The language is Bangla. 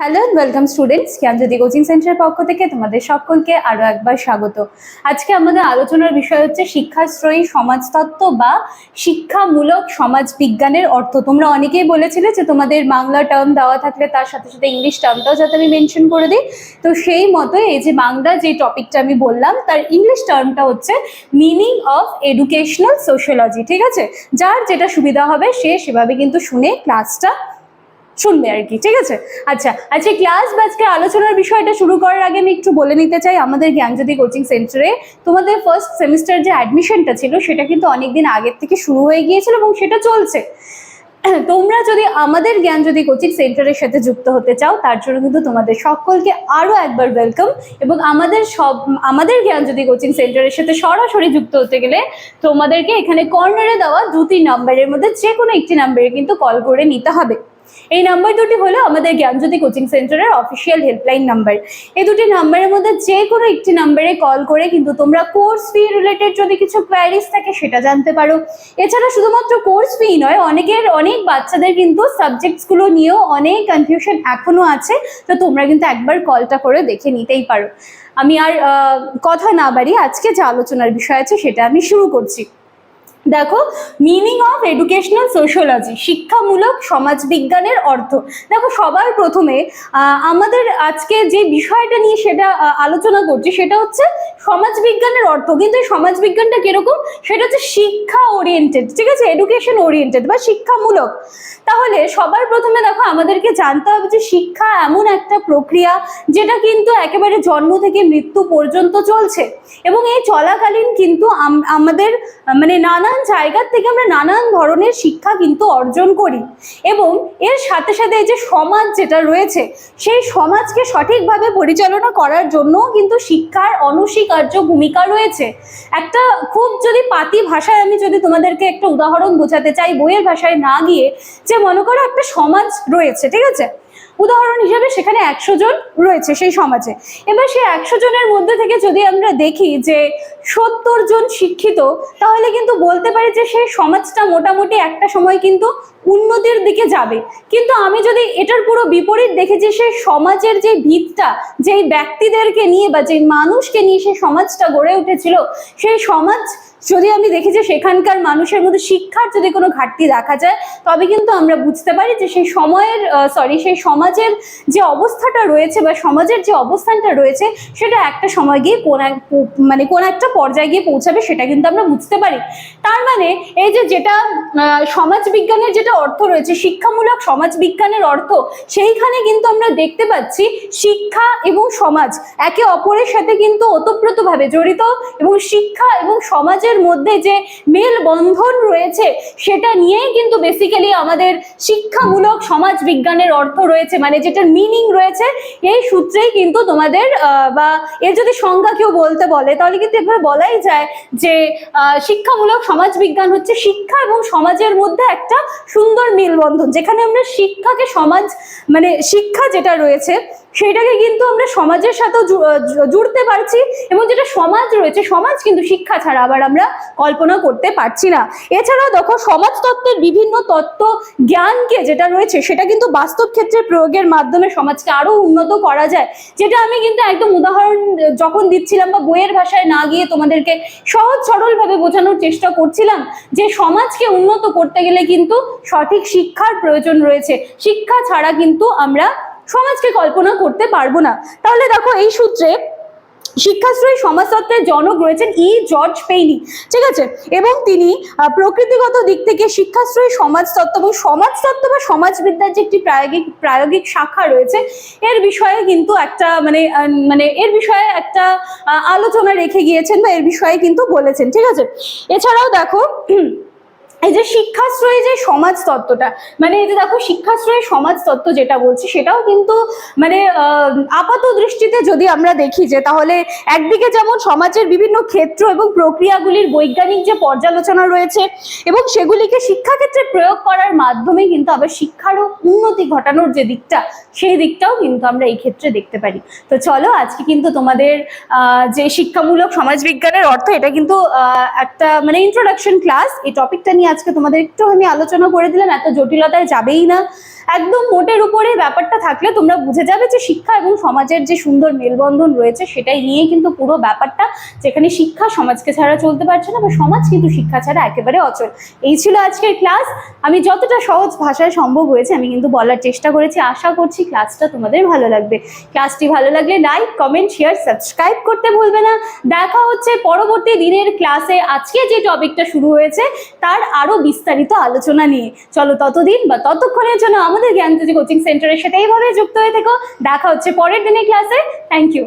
Hello welcome students Gyanjyoti coaching সেন্টারের পক্ষ থেকে তোমাদের সকলকে আরও একবার স্বাগত। আজকে আমাদের আলোচনার বিষয় হচ্ছে শিক্ষাশ্রয়ী সমাজতত্ত্ব বা শিক্ষামূলক সমাজ বিজ্ঞানের অর্থ। তোমরা অনেকেই বলেছিলে যে তোমাদের বাংলা টার্ম দেওয়া থাকলে তার সাথে সাথে ইংলিশ টার্মটাও যাতে আমি মেনশন করে দিই। তো সেই মতো এই যে বাংলা যে টপিকটা আমি বললাম, তার ইংলিশ টার্মটা হচ্ছে মিনিং অফ এডুকেশনাল সোশিয়োলজি ঠিক আছে? যার যেটা সুবিধা হবে সে সেভাবে কিন্তু শুনে ক্লাসটা শুনবে আর কি, ঠিক আছে? আচ্ছা আচ্ছা ক্লাস বা আজকে আলোচনার বিষয়টা শুরু করার আগে আমি একটু বলে নিতে চাই আমাদের জ্ঞানজ্যোতি কোচিং সেন্টারে তোমাদের ফার্স্ট সেমিস্টার যে অ্যাডমিশনটা ছিল, সেটা কিন্তু অনেকদিন আগের থেকে শুরু হয়ে গিয়েছিল এবং সেটা চলছে। তোমরা যদি আমাদের জ্ঞান যদি কোচিং সেন্টারের সাথে যুক্ত হতে চাও, তার জন্য কিন্তু তোমাদের সকলকে আরও একবার ওয়েলকাম এবং আমাদের সব, আমাদের জ্ঞান যদি কোচিং সেন্টারের সাথে সরাসরি যুক্ত হতে গেলে তোমাদেরকে এখানে কর্নারে দেওয়া দু তিন নম্বরের মধ্যে যে কোনো একটি নাম্বারে কিন্তু কল করে নিতে হবে। এই নাম্বার দুটি হলো আমাদের Gyanjyoti coaching centre official helpline number. এই দুটি নাম্বারের মধ্যে যে কোনো একটি নাম্বারে কল করে কিন্তু তোমরা কোর্স ফি রিলেটেড যদি কিছু কোয়ারিজ থাকে সেটা জানতে পারো। এছাড়া শুধুমাত্র কোর্স ফি নয়, অনেকের, অনেক বাচ্চাদের কিন্তু সাবজেক্টসগুলো নিয়েও অনেক কনফিউশন এখনও আছে, তো তোমরা কিন্তু একবার কলটা করে দেখে নিতেই পারো। আমি আর কথা না বাড়ি আজকে যে আলোচনার বিষয় আছে সেটা আমি শুরু করছি। দেখো মিনিং অফ এডুকেশনাল সোশিয়োলজি শিক্ষামূলক সমাজবিজ্ঞানের অর্থ। দেখো, সবার প্রথমে আমাদের আজকে যে বিষয়টা নিয়ে সেটা আলোচনা করছি, সেটা হচ্ছে সমাজবিজ্ঞানের অর্থ। কিন্তু এই সমাজবিজ্ঞানটা কীরকম? সেটা হচ্ছে শিক্ষা ওরিয়েন্টেড ঠিক আছে? এডুকেশন ওরিয়েন্টেড বা শিক্ষামূলক। তাহলে সবার প্রথমে দেখো, আমাদেরকে জানতে হবে যে শিক্ষা এমন একটা প্রক্রিয়া যেটা কিন্তু একেবারে জন্ম থেকে মৃত্যু পর্যন্ত চলছে। এবং এই চলাকালীন কিন্তু আমাদের মানে নানান জায়গার থেকে আমরা নানান ধরনের শিক্ষা কিন্তু অর্জন করি। এবং এর সাথে সাথে এই যে সমাজ যেটা রয়েছে, সেই সমাজকে সঠিকভাবে পরিচালনা করার জন্যও কিন্তু শিক্ষার অনস্বীকার্য ভূমিকা রয়েছে। একটা খুব যদি পাতি ভাষায় আমি যদি তোমাদেরকে একটা উদাহরণ বোঝাতে চাই, বইয়ের ভাষায় না গিয়ে, যে মনে করো একটা সমাজ রয়েছে, ঠিক আছে? উদাহরণ হিসেবে সেখানে একশো জন রয়েছে সেই সমাজে। এবার সেই একশো জনের মধ্যে থেকে যদি আমরা দেখি যে সত্তর জন শিক্ষিত, তাহলে কিন্তু বলতে পারি যে সেই সমাজটা মোটামুটি একটা সময় কিন্তু উন্নতির দিকে যাবে। কিন্তু আমি যদি এটার পুরো বিপরীত দেখি যে সেই সমাজের যে ভিতটা, যেই ব্যক্তিদেরকে নিয়ে বা যেই মানুষকে নিয়ে সেই সমাজটা গড়ে উঠেছিল, সেই সমাজ যদি আমি দেখি যে সেখানকার মানুষের মধ্যে শিক্ষার যদি কোনো ঘাটতি দেখা যায় তবে কিন্তু আমরা বুঝতে পারি যে সেই সময়ের সরি সেই সমাজের যে অবস্থাটা রয়েছে বা সমাজের যে অবস্থানটা রয়েছে, সেটা একটা সময় গিয়ে কোন এক মানে কোন একটা পর্যায়ে গিয়ে পৌঁছাবে সেটা কিন্তু আমরা বুঝতে পারি। তার মানে এই যে যেটা সমাজ বিজ্ঞানের যেটা অর্থ রয়েছে, শিক্ষামূলক সমাজ বিজ্ঞানের অর্থ, সেইখানে কিন্তু আমরা দেখতে পাচ্ছি শিক্ষা এবং সমাজ একে অপরের সাথে কিন্তু ওতপ্রোতভাবে জড়িত এবং শিক্ষা এবং সমাজের মধ্যে যে মেল বন্ধন রয়েছে, সেটা নিয়েই কিন্তু বেসিক্যালি আমাদের শিক্ষামূলক সমাজ বিজ্ঞানের অর্থ রয়েছে মানে যেটার মিনিং রয়েছে, এই সূত্রেই কিন্তু তোমাদের বা এর যদি সংজ্ঞা কেউ বলতে বলে, তাহলে কিন্তু এভাবে বলাই যায় যে শিক্ষামূলক সমাজ বিজ্ঞান হচ্ছে শিক্ষা এবং সমাজের মধ্যে একটা সুন্দর মেলবন্ধন, যেখানে আমরা শিক্ষাকে সমাজ মানে শিক্ষা যেটা রয়েছে সেটাকে কিন্তু আমরা সমাজের সাথেও জুড়তে পারছি এবং যেটা সমাজ রয়েছে, সমাজ কিন্তু শিক্ষা ছাড়া আবার আমরা কল্পনা করতে পারছি না। এছাড়াও দেখো, সমাজতত্ত্বের বিভিন্ন তত্ত্ব, জ্ঞানকে যেটা রয়েছে, সেটা কিন্তু বাস্তব ক্ষেত্রে প্রয়োগের মাধ্যমে সমাজকে আরও উন্নত করা যায়। যেটা আমি কিন্তু একদম উদাহরণ যখন দিচ্ছিলাম বা বইয়ের ভাষায় না গিয়ে তোমাদেরকে সহজ সরলভাবে বোঝানোর চেষ্টা করছিলাম যে সমাজকে উন্নত করতে গেলে কিন্তু সঠিক শিক্ষার প্রয়োজন রয়েছে। শিক্ষা ছাড়া কিন্তু আমরা সমাজকে কল্পনা করতে পারব না। তাহলে দেখো এই সূত্রে শিক্ষাশ্রয়ী সমাজতত্ত্বের জনক রয়েছেন ই জর্জ পেইনি। ঠিক আছে? এবং তিনি প্রকৃতিগত দিক থেকে শিক্ষাশ্রয়ী সমাজতত্ত্ব এবং সমাজতত্ত্ব বা সমাজবিদ্যার যে একটি প্রায়োগিক প্রায়োগিক শাখা রয়েছে, এর বিষয়ে কিন্তু একটা মানে মানে এর বিষয়ে একটা আলোচনা রেখে গিয়েছেন বা এর বিষয়ে কিন্তু বলেছেন। ঠিক আছে? এছাড়াও দেখো এই যে শিক্ষাশ্রয়ী যে সমাজ তত্ত্বটা মানে এই যে দেখো শিক্ষাশ্রয়ী সমাজ তত্ত্ব যেটা বলছি, সেটাও কিন্তু মানে আপাত দৃষ্টিতে যদি আমরা দেখি যে, তাহলে একদিকে যেমন সমাজের বিভিন্ন ক্ষেত্র এবং প্রক্রিয়াগুলির বৈজ্ঞানিক যে পর্যালোচনা রয়েছে এবং সেগুলিকে শিক্ষাক্ষেত্রে প্রয়োগ করার মাধ্যমে কিন্তু আবার শিক্ষারও উন্নতি ঘটানোর যে দিকটা, সেই দিকটাও কিন্তু আমরা এই ক্ষেত্রে দেখতে পারি। তো চলো, আজকে কিন্তু তোমাদের যে শিক্ষামূলক সমাজবিজ্ঞানের অর্থ, এটা কিন্তু একটা মানে ইন্ট্রোডাকশন ক্লাস এই টপিকটা নিয়ে আজকে তোমাদের একটু আমি আলোচনা করে দিলাম, এত জটিলতায় যাবেই না। একদম মোটের উপরে ব্যাপারটা থাকলে তোমরা বুঝে যাবে যে শিক্ষা এবং সমাজের যে সুন্দর মেলবন্ধন রয়েছে, সেটাই নিয়ে কিন্তু পুরো ব্যাপারটা, যেখানে শিক্ষা সমাজকে ছাড়া চলতে পারছে না, বা সমাজ কিন্তু শিক্ষা ছাড়া একেবারে অচল। এই ছিল আজকের ক্লাস। আমি যতটা সহজ ভাষায় সম্ভব হয়েছে, আমি কিন্তু বলার চেষ্টা করেছি। আশা করছি ক্লাসটা তোমাদের ভালো লাগবে। ক্লাসটি ভালো লাগলে লাইক কমেন্ট শেয়ার সাবস্ক্রাইব করতে ভুলবে না। দেখা হচ্ছে পরবর্তী দিনের ক্লাসে। আজকে যে টপিকটা শুরু হয়েছে, তার আরও বিস্তারিত আলোচনা নিয়ে। চলো ততদিন বা ততক্ষণের জন্য আমাদের জ্ঞানজ্যোতি কোচিং সেন্টারের সাথে এইভাবে যুক্ত হয়ে থেকো। দেখা হচ্ছে পরের দিনের ক্লাসে থ্যাংক ইউ